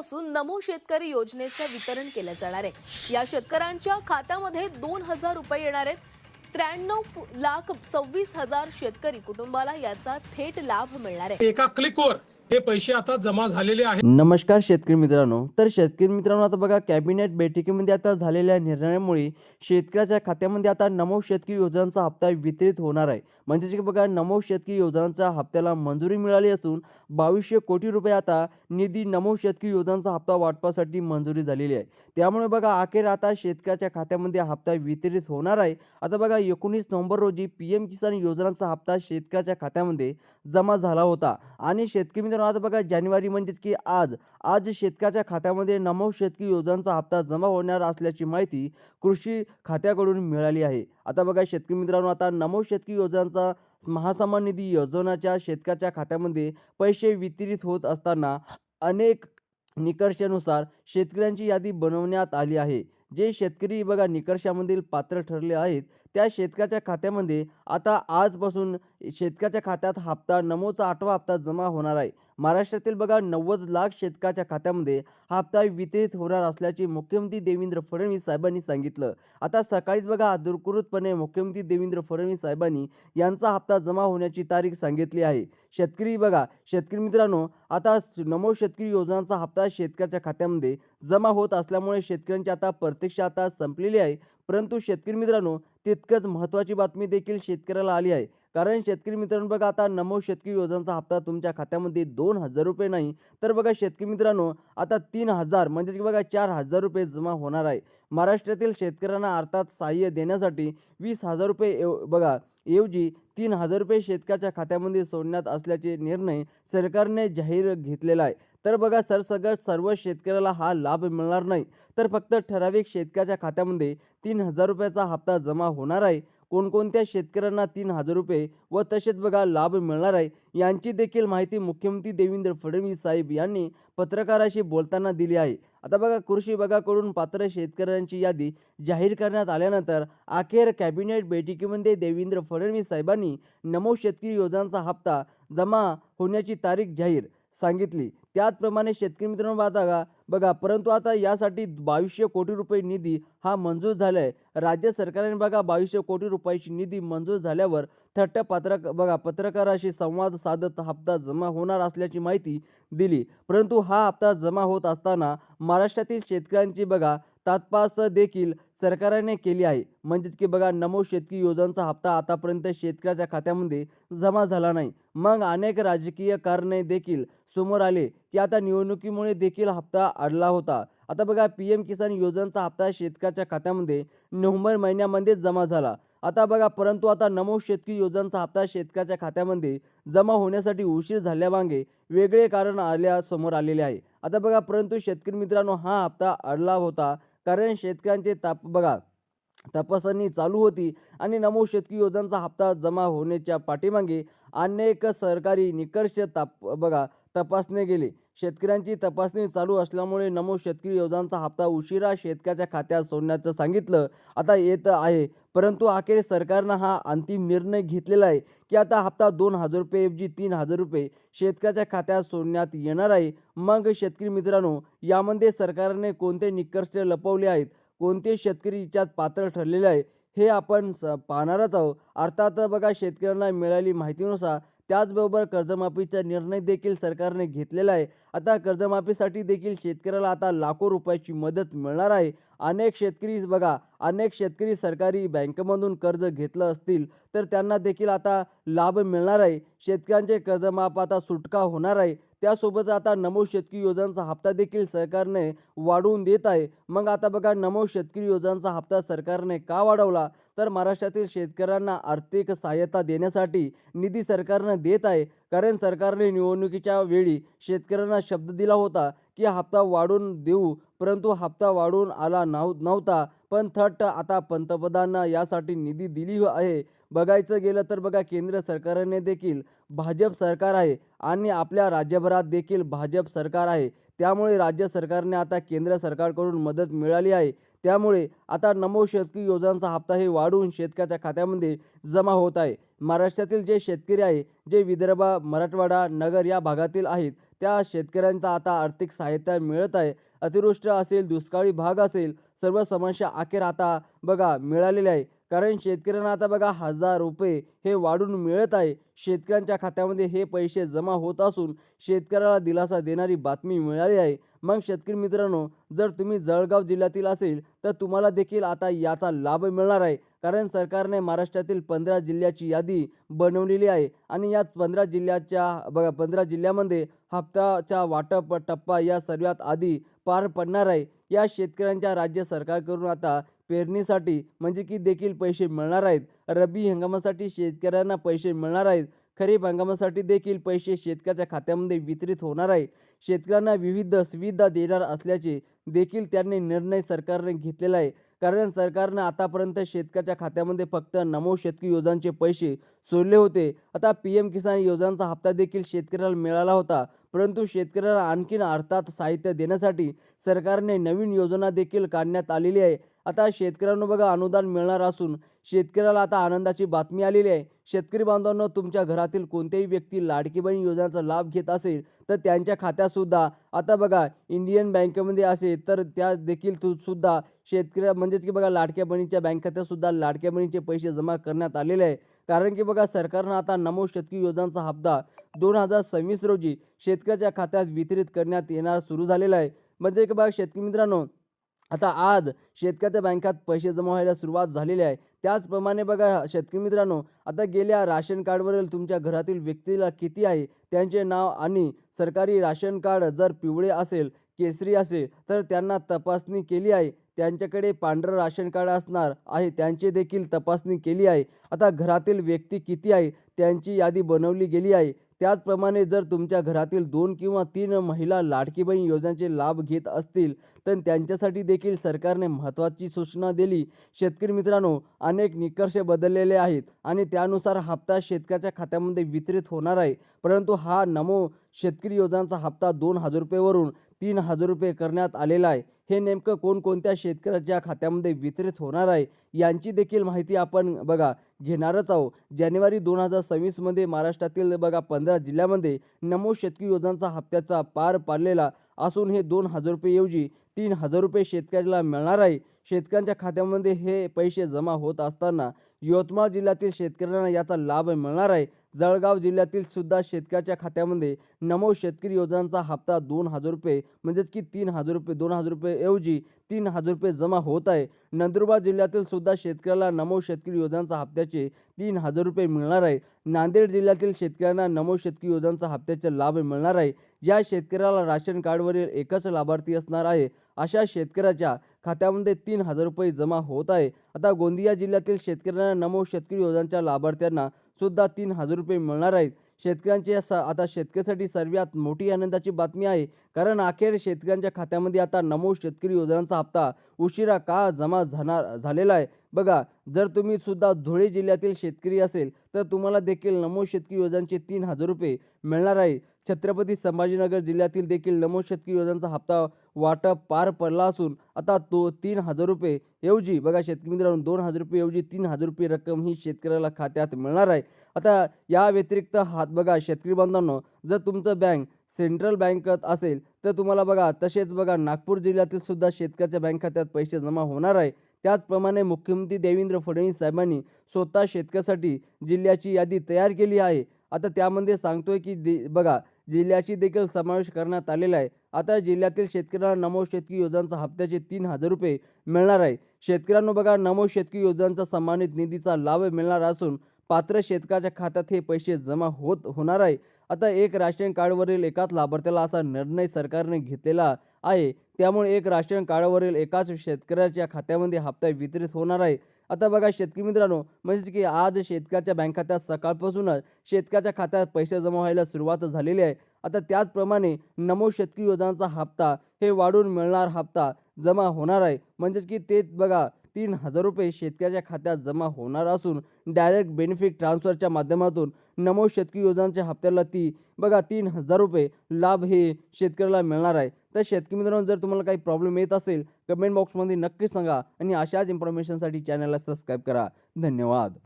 आजपासून नमो शेतकरी योजनेचं वितरण केलं जाणार आहे. या शेतकऱ्यांच्या खात्यामध्ये दोन हजार रुपये येणार आहेत. त्र्याण्णव लाख सव्वीस हजार शेतकरी कुटुंबाला याचा थेट लाभ मिळणार आहे. एका क्लिकवर हे पैसे आता जमा झालेले आहेत. नमस्कार शेतकरी मित्रांनो. तर शेतकरी मित्रांनो आता बघा कॅबिनेट बैठकीमध्ये आता झालेल्या निर्णयामुळे शेतकऱ्याच्या खात्यामध्ये आता नमो शेतकरी योजनांचा हप्ता वितरित होणार आहे. म्हणजेच की बघा नमो शेतकरी योजनांच्या हप्त्याला मंजुरी मिळाली असून बावीसशे कोटी रुपये आता निधी नमो शेतकरी योजनांचा हप्ता वाटपासाठी मंजुरी झालेली आहे. त्यामुळे बघा अखेर आता शेतकऱ्याच्या खात्यामध्ये हप्ता वितरित होणार आहे. आता बघा एकोणीस नोव्हेंबर रोजी पी एम किसान योजनांचा हप्ता शेतकऱ्याच्या खात्यामध्ये जमा झाला होता. आणि शेतकरी मित्रांनो आता बघा जानेवारी म्हणजेच की आज आज शेतकऱ्याच्या खात्यामध्ये नमो शेतकी योजनांचा हप्ता जमा होणार असल्याची माहिती कृषी खात्याकडून मिळाली आहे. आता बघा शेतकरी मित्रांनो आता नमो शेतकी योजनांचा महासमान निधी योजनाच्या शेतकऱ्याच्या खात्यामध्ये पैसे वितरित होत असताना अनेक निकर्षानुसार शेतकऱ्यांची यादी बनवण्यात आली आहे. जे शेतकरी बघा निकर्षामधील पात्र ठरले आहेत त्या शेतकऱ्याच्या खात्यामध्ये आता आजपासून शेतकऱ्याच्या खात्यात हप्ता नमोचा आठवा हप्ता जमा होणार आहे. महाराष्ट्रातील बघा नव्वद लाख शेतकऱ्याच्या खात्यामध्ये हा हप्ता वितरित होणार असल्याचे मुख्यमंत्री देवेंद्र फडणवीस साहेबांनी सांगितलं. आता सकाळीच बघा अधिकृतपणे मुख्यमंत्री देवेंद्र फडणवीस साहेबांनी यांचा हप्ता जमा होण्याची तारीख सांगितली आहे. शेतकरी बघा शेतकरी मित्रांनो आता नमो शेतकरी योजनांचा हप्ता शेतकऱ्याच्या खात्यामध्ये जमा होत असल्यामुळे शेतकऱ्यांची आता प्रतीक्षा आता संपलेली आहे. परंतु शेतकरी मित्रांनो तितकंच महत्त्वाची बातमी देखील शेतकऱ्याला आली आहे. कारण शेतकरी मित्रांनो बघा आता नमो शेतकरी योजनाचा हप्ता तुमच्या खात्यामध्ये दोन हजार रुपये नाही तर बघा शेतकरी मित्रांनो आता तीन हजार म्हणजेच की बघा चार हजार रुपये जमा होणार आहे. महाराष्ट्रातील शेतकऱ्यांना अर्थात सहाय्य देण्यासाठी वीस हजार रुपये एव बघा ऐवजी तीन हजार रुपये शेतकऱ्याच्या खात्यामध्ये सोडण्यात असल्याचे निर्णय सरकारने जाहीर घेतलेला आहे. तर बघा सरसगट सर्व शेतकऱ्याला हा लाभ मिळणार नाही तर फक्त ठराविक शेतकऱ्याच्या खात्यामध्ये तीन हजार रुपयाचा हप्ता जमा होणार आहे. कोणकोणत्या शेतकऱ्यांना तीन हजार रुपये व तसेच बघा लाभ मिळणार आहे यांची देखील माहिती मुख्यमंत्री देवेंद्र फडणवीस साहेब यांनी पत्रकाराशी बोलताना दिली आहे. आता बघा कृषी विभागाकडून पात्र शेतकऱ्यांची यादी जाहीर करण्यात आल्यानंतर अखेर कॅबिनेट बैठकीमध्ये देवेंद्र फडणवीस साहेबांनी नमो शेतकरी योजनांचा हप्ता जमा होण्याची तारीख जाहीर सांगितली. त्याचप्रमाणे शेतकरी मित्रांनो बघा बघा परंतु आता यासाठी बावीसशे कोटी रुपये निधी हा मंजूर झाला आहे राज्य सरकारने बघा बावीसशे कोटी रुपयाची निधी मंजूर झाल्यावर थट्ट पत्रक बघा पत्रकाराशी संवाद साधत हप्ता जमा होणार असल्याची माहिती दिली. परंतु हा हप्ता जमा होत असताना महाराष्ट्रातील शेतकऱ्यांची बघा तात्पास देखील सरकारने केली आहे. म्हणजेच की बघा नमो शेतकी योजनांचा हप्ता आतापर्यंत शेतकऱ्याच्या खात्यामध्ये जमा झाला नाही. मग अनेक राजकीय कारणे देखील समोर आले की आता निवडणुकीमुळे देखील हप्ता अडला होता. आता बघा पी एम किसान योजनेचा हप्ता शेतकऱ्याच्या खात्यामध्ये नोव्हेंबर महिन्यामध्ये जमा झाला. आता बघा परंतु आता नमो शेतकी योजनांचा हप्ता शेतकऱ्याच्या खात्यामध्ये जमा होण्यासाठी उशीर झाल्यामागे वेगळे कारण आल्या समोर आलेले आहे. आता बघा परंतु शेतकरी मित्रांनो हा हप्ता अडला होता कारण शेतकऱ्यांचे ताप बघा तपासणी चालू होती आणि नमो शेतकी योजनांचा हप्ता जमा होण्याच्या पाठीमागे अनेक सरकारी निकर्ष ताप बघा तपासणे गेले शेतकऱ्यांची तपासणी चालू असल्यामुळे नमो शेतकरी योजनांचा हप्ता उशिरा शेतकऱ्याच्या खात्यात सोडण्याचं सांगितलं आता येत आहे. परंतु अखेर सरकारनं हा अंतिम निर्णय घेतलेला आहे की आता हप्ता दोन हजार रुपयेऐवजी तीन हजार रुपये शेतकऱ्याच्या खात्यात सोडण्यात येणार आहे. मग शेतकरी मित्रांनो यामध्ये सरकारने कोणते निकर्ष लपवले आहेत? कोणते शेतकरी याच्यात पात्र ठरलेले आहे? हे आपण स पाहणारच आहोत. अर्थात बघा शेतकऱ्यांना मिळाली माहितीनुसार त्याचबरोबर कर्जमाफीचा निर्णय देखील सरकारने घेतलेला आहे. आता कर्जमाफीसाठी देखील शेतकऱ्याला आता लाखो रुपयाची मदत मिळणार आहे. अनेक शेतकरी बघा अनेक शेतकरी सरकारी बँकेमधून कर्ज घेतलं असतील तर त्यांना देखील आता लाभ मिळणार आहे. शेतकऱ्यांचे कर्जमाफ आता सुटका होणार आहे. त्यासोबत आता नमो शेतकरी योजनांचा हप्ता देखील सरकारने वाढवून देत आहे. मग आता बघा नमो शेतकरी योजनांचा हप्ता सरकारने का वाढवला? तर महाराष्ट्रातील शेतकऱ्यांना आर्थिक सहाय्यता देण्यासाठी निधी सरकारनं देत आहे. कारण सरकारने निवडणुकीच्या वेळी शेतकऱ्यांना शब्द दिला होता की हप्ता वाढवून देऊ परंतु हप्ता वाढवून आला नव्ह नव्हता. पण थट आता पंतप्रधानांना यासाठी निधी दिली आहे. बघायचं गेलं तर बघा केंद्र सरकारने देखील भाजप सरकार आहे आणि आपल्या राज्यभरात देखील भाजप सरकार आहे. त्यामुळे राज्य सरकारने आता केंद्र सरकारकडून मदत मिळाली आहे. त्यामुळे आता नमो शेतकरी योजनांचा हप्ता हे वाढवून शेतकऱ्याच्या खात्यामध्ये जमा होत आहे. महाराष्ट्रातील जे शेतकरी आहे जे विदर्भ मराठवाडा नगर या भागातील आहेत त्या शेतकऱ्यांचा आता आर्थिक सहायता मिळत आहे. अतिवृष्टी असेल दुष्काळी भाग असेल सर्व समस्या अखेर आता बघा मिळालेल्या आहे. कारण शेतकऱ्यांना आता बघा हजार रुपये हे वाढून मिळत आहे. शेतकऱ्यांच्या खात्यामध्ये हे पैसे जमा होत असून शेतकऱ्याला दिलासा देणारी बातमी मिळाली आहे. मग शेतकरी मित्रांनो जर तुम्ही जळगाव जिल्ह्यातील असेल तर तुम्हाला देखील आता याचा लाभ मिळणार आहे. कारण सरकारने महाराष्ट्रातील पंधरा जिल्ह्याची यादी बनवलेली आहे आणि या पंधरा जिल्ह्याच्या बघा पंधरा जिल्ह्यामध्ये हप्त्याच्या वाटप टप्पा या सर्वात आधी पार पडणार आहे. या शेतकऱ्यांच्या राज्य सरकारकडून आता पेरणीसाठी म्हणजे की देखील पैसे मिळणार आहेत. रब्बी हंगामासाठी शेतकऱ्यांना पैसे मिळणार आहेत. खरीप हंगामासाठी देखील पैसे शेतकऱ्याच्या खात्यामध्ये वितरित होणार आहे शेतकऱ्यांना विविध सुविधा देणार असल्याचे देखील त्यांनी निर्णय सरकारने घेतलेला आहे. कारण सरकारनं आतापर्यंत शेतकऱ्याच्या खात्यामध्ये फक्त नमो शेतकरी योजनांचे पैसे सोडले होते. आता पी एम किसान योजनांचा हप्ता देखील शेतकऱ्याला मिळाला होता. परंतु शेतकऱ्याला आणखीन अर्थात साहित्य देण्यासाठी सरकारने नवीन योजना देखील काढण्यात आलेली आहे. आता शेतकऱ्यांना बघा अनुदान मिळणार असून शेतकऱ्याला आता आनंदाची बातमी आलेली आहे. शेतकरी बांधवांनो तुमच्या घरातील कोणत्याही व्यक्ती लाडकी बहीण योजनेचा लाभ घेत असेल तर त्यांच्या खात्यातसुद्धा आता बघा इंडियन बँकेमध्ये असेल तर त्या देखील तु सुद्धा शेतकऱ्या म्हणजेच की बघा लाडक्या बहिणीच्या बँक खात्यातसुद्धा लाडक्या बहिणीचे पैसे जमा करण्यात आलेले आहे. कारण की बघा सरकारनं आता नमो शेतकरी योजनांचा हप्ता दोन हजार सव्वीस रोजी शेतकऱ्याच्या खात्यात वितरित करण्यात येणार सुरू झालेला आहे. म्हणजे की बघा शेतकरी मित्रांनो आता आज शेतकऱ्याच्या बँकात पैसे जमा व्हायला सुरुवात झालेली आहे. त्याचप्रमाणे बघा शेतकरी मित्रांनो आता गेल्या राशन कार्डवरील तुमच्या घरातील व्यक्तीला किती आहे त्यांचे नाव आणि सरकारी राशन कार्ड जर पिवळे असेल केसरी असेल तर त्यांना तपासणी केली आहे. त्यांच्याकडे पांढरं राशन कार्ड असणार आहे. त्यांची देखील तपासणी केली आहे. आता घरातील व्यक्ती किती आहे? त्यांची यादी बनवली गेली आहे. त्याचप्रमाणे जर तुमच्या घरातील दोन किंवा तीन महिला लाडकी बहीण योजनेचे लाभ घेत असतील तर त्यांच्यासाठी देखील सरकारने महत्त्वाची सूचना दिली. शेतकरी मित्रांनो अनेक निकर्ष बदललेले आहेत आणि त्यानुसार हप्ता शेतकऱ्याच्या खात्यामध्ये वितरित होणार आहे. परंतु हा नमो शेतकरी योजनांचा हप्ता दोन हजार रुपयेवरून तीन हजार रुपये करण्यात आलेला आहे. हे नेमकं कोणकोणत्या शेतकऱ्याच्या खात्यामध्ये वितरित होणार आहे यांची देखील माहिती आपण बघा घेणारच आहोत. जानेवारी दोन हजार सव्वीसमध्ये महाराष्ट्रातील बघा पंधरा जिल्ह्यामध्ये नमो शेतकी योजनांचा हप्त्याचा पार पाडलेला असून हे दोन हजार रुपयेऐवजी तीन हजार रुपये शेतकऱ्याला मिळणार आहे. शेतकऱ्यांच्या खात्यामध्ये हे पैसे जमा होत असताना यवतमाळ जिल्ह्यातील शेतकऱ्यांना याचा लाभ मिळणार आहे. जळगाव जिल्ह्यातील सुद्धा शेतकऱ्याच्या खात्यामध्ये नमो शेतकरी योजनांचा हप्ता दोन हजार रुपये म्हणजेच की तीन हजार रुपये दोन हजार रुपयेऐवजी तीन हजार रुपये जमा होत आहे. नंदुरबार जिल्ह्यातील सुद्धा शेतकऱ्याला नमो शेतकरी योजनांचा हप्त्याचे तीन हजार रुपये मिळणार आहे. नांदेड जिल्ह्यातील शेतकऱ्यांना नमो शेतकरी योजनांचा हप्त्याचे लाभ मिळणार आहे. या शेतकऱ्याला राशन कार्डवरील एकच लाभार्थी असणार आहे अशा शेतकऱ्याच्या खात्यामध्ये तीन हजार रुपये जमा होत आहे. आता गोंदिया जिल्ह्यातील शेतकऱ्यांना नमो शेतकरी योजनांच्या लाभार्थ्यांना सुद्धा तीन हजार रुपये मिळणार आहेत. शेतकऱ्यांची स आता शेतकऱ्यासाठी सर्वात मोठी आनंदाची बातमी आहे. कारण अखेर शेतकऱ्यांच्या खात्यामध्ये आता नमो शेतकरी योजनांचा हप्ता उशिरा का जमा झाणार झालेला आहे? बघा जर तुम्ही सुद्धा धुळे जिल्ह्यातील शेतकरी असेल तर तुम्हाला देखील नमो शेतकरी योजनांचे तीन हजार रुपये मिळणार आहे. छत्रपती संभाजीनगर जिल्ह्यातील देखील नमो शेतकरी योजनांचा हप्ता वाटप पार पडला असून आता तो तीन हजार रुपये ऐवजी बघा शेतकरी मित्रांनो दोन हजार रुपये ऐवजी तीन हजार रुपये रक्कम ही शेतकऱ्याला खात्यात मिळणार आहे. आता या व्यतिरिक्त हात बघा शेतकरी बांधवांनो जर तुमचं बँक सेंट्रल बँकेत असेल तर तुम्हाला बघा तसेच बघा नागपूर जिल्ह्यातील सुद्धा शेतकऱ्याच्या बँक खात्यात पैसे जमा होणार आहे. त्याचप्रमाणे मुख्यमंत्री देवेंद्र फडणवीस साहेबांनी स्वतः शेतकऱ्यासाठी जिल्ह्याची यादी तयार केली आहे. आता त्यामध्ये सांगतोय की दि बघा जिल्ह्याशी देखील समावेश करण्यात आलेला आहे. आता जिल्ह्यातील शेतकऱ्यांना नमो शेतकी योजनांचा हप्त्याचे तीन हजार रुपये मिळणार आहे. शेतकऱ्यांना बघा नमो शेतकी योजनांचा सन्मानित निधीचा लाभ मिळणार असून पात्र शेतकऱ्याच्या खात्यात हे पैसे जमा होत होणार आहे. आता एक राशन कार्डवरील एकाच लाभार्थ्याला असा निर्णय सरकारने घेतलेला आहे. त्यामुळे एक राशन कार्डवरील एकाच शेतकऱ्याच्या खात्यामध्ये हप्ता वितरित होणार आहे. आता बघा शेतकरी मित्रांनो म्हणजेच की आज शेतकऱ्याच्या बँक खात्यात सकाळपासूनच शेतकऱ्याच्या खात्यात पैसे जमा व्हायला सुरुवात झालेली आहे. आता त्याचप्रमाणे नमो शेतकरी योजनांचा हप्ता हे वाढून मिळणार हप्ता जमा होणार आहे. म्हणजेच की ते बघा तीन हजार रुपये शेतकऱ्याच्या खात्यात जमा होणार असून डायरेक्ट बेनिफिट ट्रान्सफरच्या माध्यमातून नमो शेतकरी योजनांच्या हप्त्याला ती बघा तीन हजार रुपये लाभ हे शेतकऱ्याला मिळणार आहे. तर शेतकरी मित्रांनो जर तुम्हाला काही प्रॉब्लेम येत असेल कमेंट बॉक्समध्ये नक्की सांगा आणि अशाच इन्फॉर्मेशनसाठी चॅनलला सबस्क्राईब करा. धन्यवाद.